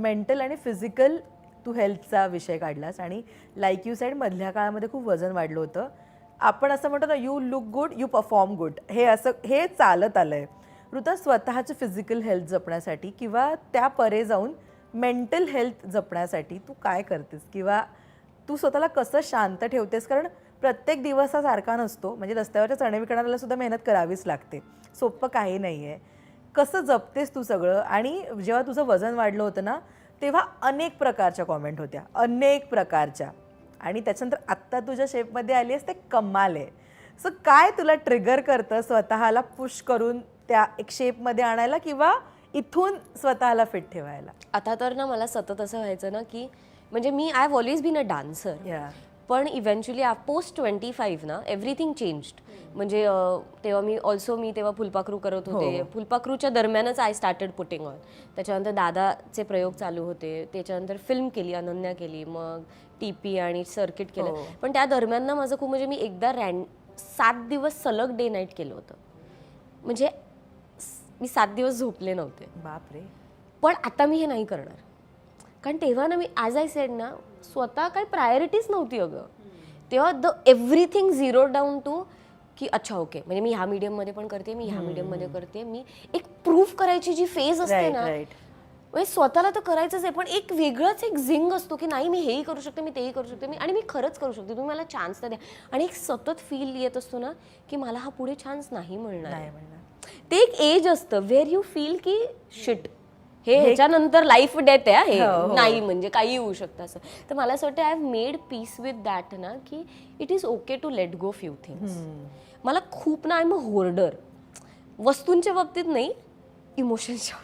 Mental आणि physical तू हेल्थचा विषय काढलास आणि लाईक यू साईड मधल्या काळामध्ये खूप वजन वाढलं होतं. आपण असं म्हणतो ना you look good you perform good हे असं हे चालत आलं आहे ऋता स्वतःची फिजिकल हेल्थ जपण्यासाठी किंवा त्या परे जाऊन मेंटल हेल्थ जपण्यासाठी तू काय करतेस? किंवा तू स्वतःला कसं शांत ठेवतेस? कारण प्रत्येक दिवस हा सारखा नसतो. म्हणजे रस्त्यावरच्या चणे विकणाऱ्याला सुद्धा मेहनत करावीच लागते. सोपं काही नाही आहे कसं जपतेस तू सगळं? आणि जेव्हा तुझं वजन वाढलं होतं ना तेव्हा अनेक प्रकारच्या कॉमेंट होत्या. अनेक प्रकारच्या. आणि त्याच्यानंतर आत्ता तुझ्या शेपमध्ये आली आहेस ते कमाल आहे. सो काय तुला ट्रिगर करतं स्वतःला पुश करून त्या एक शेपमध्ये आणायला किंवा इथून स्वतःला फिट ठेवायला? आता तर ना मला सतत असं व्हायचं ना की म्हणजे मी I always been a dancer पण इव्हेंच्युअली पोस्ट ट्वेंटी फाईव्ह ना एव्हरीथिंग चेंज्ड म्हणजे तेव्हा मी ऑल्सो मी तेव्हा फुलपाखरू करत होते. फुलपाखरूच्या दरम्यानच आय स्टार्टेड पुटिंग ऑन त्याच्यानंतर दादाचे प्रयोग चालू होते. त्याच्यानंतर फिल्म केली अनन्या केली मग टी पी आणि सर्किट केलं. पण त्या दरम्यान ना माझं खूप म्हणजे मी एकदा रॅन सात दिवस सलग डे नाईट केलं होतं. म्हणजे मी सात दिवस झोपले नव्हते. बापरे. पण आता मी हे नाही करणार. कारण तेव्हा ना मी ॲज आय सेड ना स्वतः काही प्रायोरिटीज नव्हती अगं. तेव्हा the everything zero down to की अच्छा ओके म्हणजे मी ह्या मीडियममध्ये पण करते मी ह्या मीडियममध्ये करते. मी एक प्रूफ करायची जी फेज असते ना म्हणजे स्वतःला तर करायचंच आहे पण एक वेगळाच एक झिंग असतो की नाही मी हेही करू शकते मी तेही करू शकते मी आणि मी खरंच करू शकते. तुम्ही मला चान्स तर द्या. आणि एक सतत फील येत असतो ना की मला हा पुढे चान्स नाही मिळणार. ते एक एज असतं वेअर यू फील की शिट हे ह्याच्यानंतर लाईफ डेथ आहे हा हे हो, हो. नाही म्हणजे काही होऊ शकतं असं. तर मला असं वाटतं I have made peace with that ना की it is okay to let go few things मला खूप ना आय एम होर्डर वस्तूंच्या बाबतीत नाही इमोशन्सच्या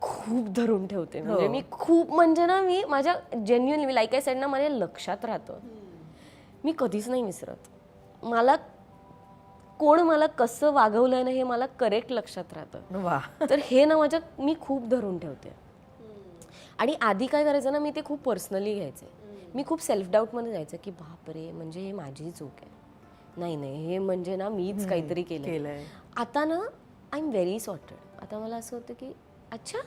खूप धरून ठेवते. म्हणजे मी खूप म्हणजे ना मी माझ्या जेन्युअनली मी लाईक आय सेड ना माझ्या लक्षात राहतं. मी कधीच नाही विसरत. मला कोण मला कसं वागवलंय ना हे मला करेक्ट लक्षात राहतं. वा. तर हे ना माझ्या मी खूप धरून ठेवते. आणि आधी काय करायचं ना मी ते खूप पर्सनली घ्यायचे. मी खूप सेल्फ डाऊटमध्ये जायचं की बापरे म्हणजे हे माझी चूक आहे. नाही नाही हे म्हणजे ना मीच काहीतरी केलं आता ना आय एम व्हेरी सॉर्टेड आता मला असं होतं की अच्छा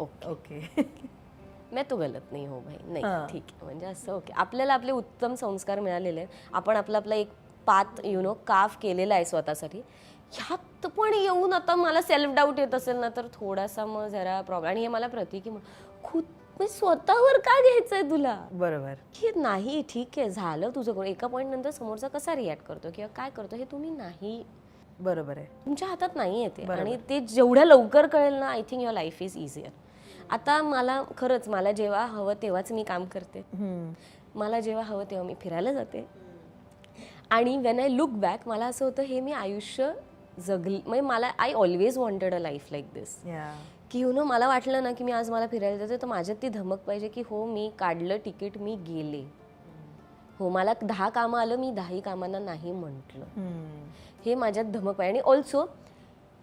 ओके. ओके. मैं तो गलत नाही हो भाई. नाही. ठीक आहे. म्हणजे असं ओके. आपल्याला आपले उत्तम संस्कार मिळालेले आहेत. आपण आपला आपला एक पाथ यु नो काफ केलेला आहे स्वतःसाठी. ह्यात पण येऊन आता मला सेल्फ डाऊट येत असेल ना तर थोडासा मग जरा प्रॉब्लेम आणि हे मला प्रतीकी खुद म्हणजे स्वतःवर का घ्यायचंय तुला? बरोबर. की नाही ठीक आहे झालं तुझं कोण. एका पॉईंट नंतर समोरचा कसा रिॲक्ट करतो? किंवा काय करतो? हे तुम्ही नाही. बरोबर आहे. तुमच्या हातात नाही येते आणि ते जेवढ्या लवकर कळेल ना I think your life is easier आता मला खरंच मला जेव्हा हवं तेव्हाच मी काम करते. मला जेव्हा हवं तेव्हा मी फिरायला जाते. आणि वेन आय लुक बॅक मला असं होतं हे मी आयुष्य जगली म्हणजे मला I always wanted a life like this की यु नो मला वाटलं ना की मी आज मला फिरायला जाते तर माझ्यात ती धमक पाहिजे की हो मी काढलं तिकीट मी गेले. हो मला दहा कामं आलं मी दहाही कामांना नाही म्हटलं. हे माझ्यात धमक पाहिजे. आणि ऑल्सो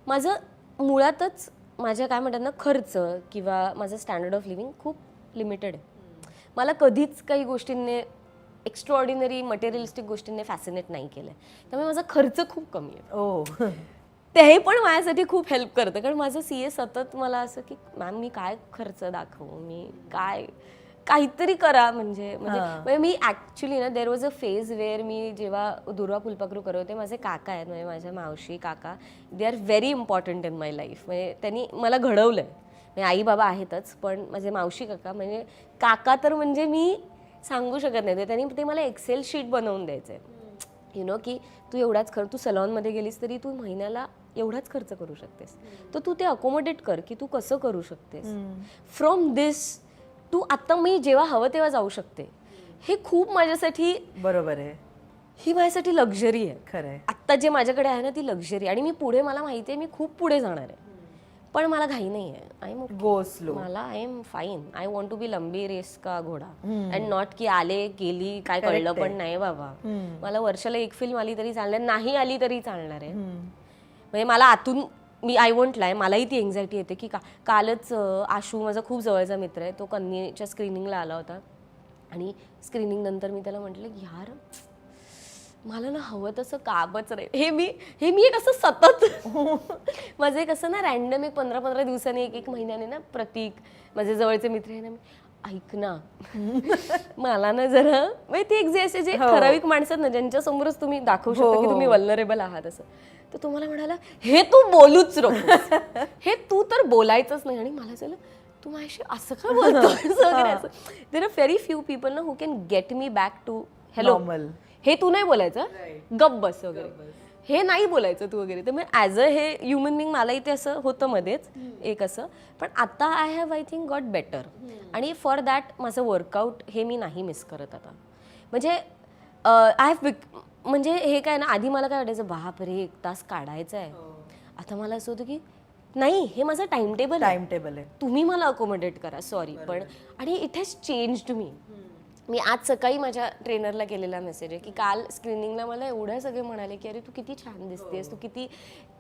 माझं मुळातच माझ्या काय म्हणतात ना खर्च किंवा माझं स्टँडर्ड ऑफ लिव्हिंग खूप लिमिटेड आहे. मला कधीच काही गोष्टींनी एक्स्ट्रॉर्डिनरी मटेरियलिस्टिक गोष्टींनी फॅसिनेट नाही केलं आहे त्यामुळे माझा खर्च खूप कमी आहे. ओ. ते पण माझ्यासाठी खूप हेल्प करतं. कारण माझं सी ए सतत मला असं की मॅम मी काय खर्च दाखवू? मी काय काहीतरी करा. म्हणजे म्हणजे म्हणजे मी ॲक्च्युली ना there was a phase where मी जेव्हा दुर्वा फुलपाखरू करत होते माझे काका आहेत म्हणजे माझ्या मावशी काका they are very important in my life म्हणजे त्यांनी मला घडवलं आहे म्हणजे आई बाबा आहेतच पण माझे मावशी काका म्हणजे काका तर म्हणजे मी सांगू शकत नाही. ते त्यांनी ते मला एक्सेल शीट बनवून द्यायचं. यु नो की तू एवढाच खर्च तू सलॉनमध्ये गेलीस तरी तू महिन्याला एवढाच खर्च करू शकतेस. तर तू ते अकोमोडेट कर की तू कसं करू शकतेस. फ्रॉम दिस तू आता मी जेव्हा हवं तेव्हा जाऊ शकते. हे खूप माझ्यासाठी बरोबर आहे. ही माझ्यासाठी लक्झरी आहे. खरं आहे. आत्ता जे माझ्याकडे आहे ना ती लक्झरी आणि मी पुढे मला माहिती आहे मी खूप पुढे जाणार आहे. पण मला घाई नाही आहे आय एम गो स्लो मला I am fine I want to be लंबी रेस का घोडा. अँड नॉट की आले गेली काय कळलं पण नाही बाबा. मला वर्षाला एक फिल्म आली तरी चालणार नाही आली तरी चालणार आहे. म्हणजे मला आतून मी आय वॉन्ट लाय मलाही ती एन्झायटी येते की का कालच आशू माझा खूप जवळचा मित्र आहे तो कन्येच्या स्क्रीनिंगला आला होता. आणि स्क्रीनिंग नंतर मी त्याला म्हटलं यार मला ना हवं तसं कामच नाही. हे मी हे मी एक असं सतत माझं एक असं ना रॅन्डम एक पंधरा पंधरा दिवसांनी एक एक महिन्याने ना प्रतीक माझे जवळचे मित्र आहे ना मी ऐक ना. मला ना जरा म्हणजे ते एक जे असे जे ठराविक माणसं आहेत ना ज्यांच्या समोरच तुम्ही दाखवू शकता की तुम्ही वल्नरेबल आहात असं. तर तुम्हाला म्हणाला हे तू बोलूच नको हे तू तर बोलायचंच नाही. आणि मला झालं तू माझ्याशी असं का असं. There are very few people ना who can get me back to hello Normal. हे तू नाही बोलायचं? गप बस वगैरे. हे नाही बोलायचं तू वगैरे. तर मग ॲज अ हे ह्युमन बिंग मला इथे असं होतं मध्येच एक असं. पण आता I have I think got better आणि फॉर दॅट माझं वर्कआउट हे मी नाही मिस करत आता. म्हणजे आय हॅव म्हणजे हे काय ना आधी मला काय वाटायचं बापरे एक तास काढायचा आहे आता मला असं होतं की नाही हे माझं टाइम टेबल टाइम टेबल आहे. तुम्ही मला अकोमोडेट करा सॉरी पण आणि it has change to me मी आज सकाळी माझ्या ट्रेनरला केलेला मेसेज आहे की काल स्क्रीनिंगला मला एवढ्या सगळे म्हणाले की अरे तू किती छान दिसतेस तू किती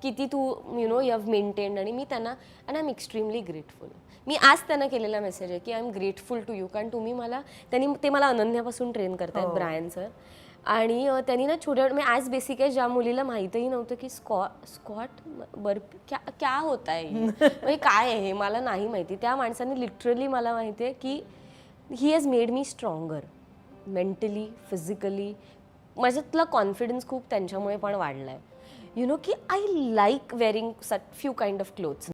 किती तू you know you have maintained आणि मी त्यांना and I am extremely grateful मी आज त्यांना केलेला मेसेज आहे की I am grateful to you कारण तुम्ही मला त्यांनी ते मला अनन्यापासून ट्रेन करतायत ब्रायन सर. आणि त्यांनी ना छोट्या मी ॲज बेसिक आहे ज्या मुलीला माहीतही नव्हतं की स्कॉ स्कॉट बर्फी क्या क्या होत आहे? हे? म्हणजे काय आहे हे मला नाही माहिती. त्या माणसाने लिटरली मला माहिती आहे की he has made me stronger mentally physically माझ्यातला confidence खूप त्यांच्यामुळे पण वाढला आहे यु नो की I like wearing suit few kind of clothes